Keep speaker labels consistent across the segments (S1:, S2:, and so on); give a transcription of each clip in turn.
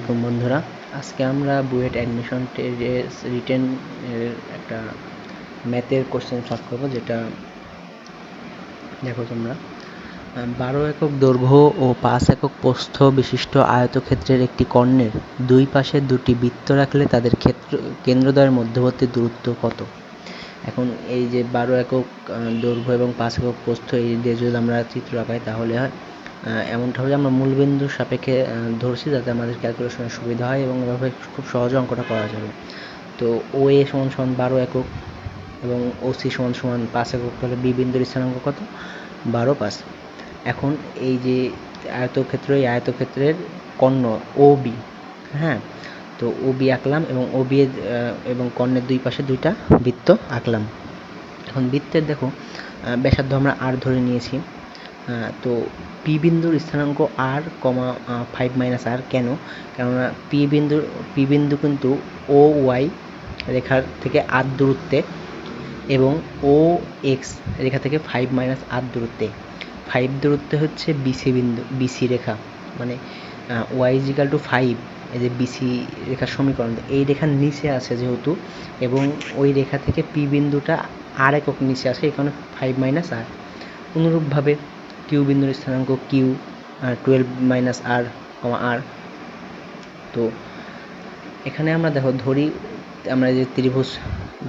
S1: আলাইকুম, বন্ধুরা। আজকে আমরা বুয়েট অ্যাডমিশন রিটেন একটা ম্যাথের কোশ্চেন সলভ করব, যেটা দেখো তোমরা। বারো একক দৈর্ঘ্য ও পাঁচ একক প্রস্থ বিশিষ্ট আয়তক্ষেত্রের একটি কর্ণের দুই পাশে দুটি বৃত্ত রাখলে তাদের ক্ষেত্র, কেন্দ্রদ্বয়ের মধ্যবর্তী দূরত্ব কত? এখন এই যে বারো একক দৈর্ঘ্য এবং পাঁচ একক প্রস্থ, এই দিয়ে যদি আমরা চিত্র আঁকাই, তাহলে হয় এমনটা হবে আমরা মূলবিন্দুর সাপেক্ষে ধরছি যাতে আমাদের ক্যালকুলেশনের সুবিধা হয় এবং এভাবে খুব সহজে অঙ্কটা করা যাবে। তো ও এ সমান সমান বারো একক এবং ও সি সমান সমান পাঁচ একক, তাহলে বি বিন্দুর স্থানাঙ্ক কত? বারো পাঁচ। এখন এই যে আয়তক্ষেত্র, এই আয়তক্ষেত্রের কর্ণ ও বি হ্যাঁ? তো ও বি আঁকলাম এবং ও বি এবং কর্ণের দুই পাশে দুইটা বৃত্ত আঁকলাম। এখন বৃত্তের দেখো ব্যাসার্ধ আমরা আর ধরে নিয়েছি। তো পি বিন্দুর স্থানাঙ্ক আর কমা ফাইভ মাইনাস আর কেন? কেননা পি বিন্দুর পি বিন্দু কিন্তু ও ওয়াই রেখার থেকে আর দূরত্বে এবং ও এক্স রেখা থেকে ফাইভ মাইনাস আর দূরত্বে। ফাইভ দূরত্বে হচ্ছে বিসি বিন্দু বিসি রেখা। মানে ওয়াই ইজিক্যাল টু ফাইভ এই যে বিসি রেখার সমীকরণ। এই রেখার নিচে আছে যেহেতু, এবং ওই রেখা থেকে পি বিন্দুটা আর একক নিচে আসে কারণে ফাইভ মাইনাস আর অনুরূপভাবে কিউ বিন্দুর স্থানাঙ্ক কিউ, আর twelve minus R comma R তো এখানে আমরা দেখো ধরি, আমরা যে ত্রিভুজ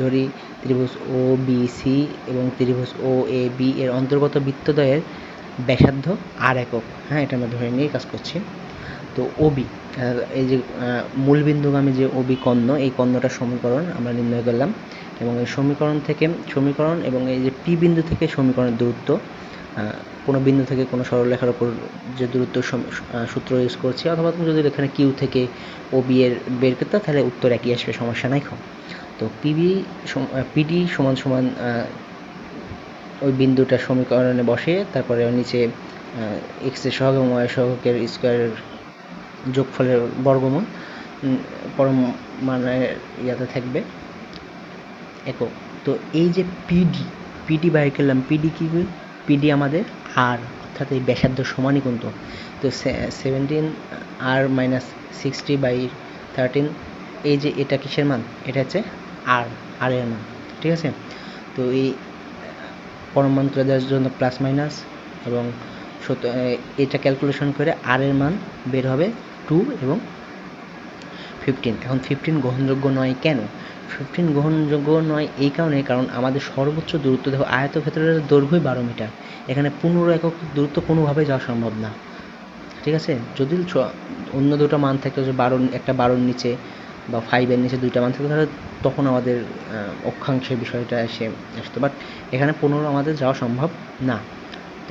S1: ধরি, ত্রিভুজ ও বি সি এবং ত্রিভুজ ও এ বি এর অন্তর্গত বৃত্তদ্বয়ের ব্যাসার্ধ আর একক। হ্যাঁ এটা আমরা ধরে নিয়ে কাজ করছি। তো ওবি এই যে মূলবিন্দুগামী যে ওবি কর্ণ, এই কর্ণটার সমীকরণ আমরা নির্ণয় করলাম। এবং এই সমীকরণ থেকে সমীকরণ এবং এই যে পি বিন্দু থেকে সমীকরণের দূরত্ব কোনো বিন্দু থেকে কোনো সরলরেখার ওপর যে দূরত্ব সূত্র ইউজ করছি, অথবা তুমি যদি এখানে কিউ থেকে ও বি এর বের করতে, তাহলে উত্তর একই আসবে, সমস্যা নাই খাও তো পিবি পিডি সমান সমান ওই বিন্দুটা সমীকরণে বসে তারপরে নিচে এক্সের সহগ এবং ওয়াই সহগের স্কোয়ারের যোগফলের বর্গমূল পরম মানের ইয়াতে থাকবে। একক। তো এই যে পিডি পিডি বাইর করলাম পিডি কী পিডি আমাদের আর অর্থাৎ এই ব্যাসার্ধ সমানই কিন্তু। তো সেভেন্টিন আর মাইনাস সিক্সটি বাই থার্টিন এই যে এটা কিসের মান? এটা হচ্ছে আর আর এর মান, ঠিক আছে? তো এই, পরম মান তুলে দেওয়ার জন্য প্লাস মাইনাস এবং এটা ক্যালকুলেশন করে আর এর মান বের হবে টু এবং ফিফটিন এখন ফিফটিন গ্রহণযোগ্য নয় কেন? ফিফটিন গ্রহণযোগ্য নয় এই কারণে, কারণ আমাদের সর্বোচ্চ দূরত্ব দেখো, আয়তক্ষেত্রের দৈর্ঘ্যই বারো মিটার। এখানে পনেরো একক দূরত্ব কোনোভাবেই যাওয়া সম্ভব না। ঠিক আছে? যদি অন্য দুটো মান থাকতো, যে বারো, একটা বারোর নিচে বা ফাইভের নিচে দুইটা মান থাকতো, তাহলে তখন আমাদের অক্ষাংশের বিষয়টা এসে আসতো। বাট এখানে পনেরো আমাদের যাওয়া সম্ভব না।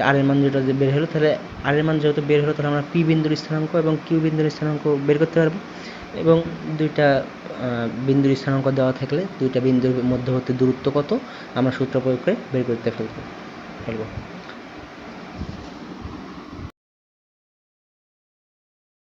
S1: আর এর মান যেটা বের হলো, তাহলে আর এর মান যেহেতু বের হলো, তাহলে আমরা পি বিন্দুর স্থানাঙ্ক এবং কিউ বিন্দুর স্থানাঙ্ক বের করতে পারব। এবং দুইটা বিন্দুর স্থানাঙ্ক দেওয়া থাকলে দুইটা বিন্দুর মধ্যবর্তী দূরত্ব কত? আমরা সূত্র প্রয়োগ করে বের করতে ফেলব ফেলব।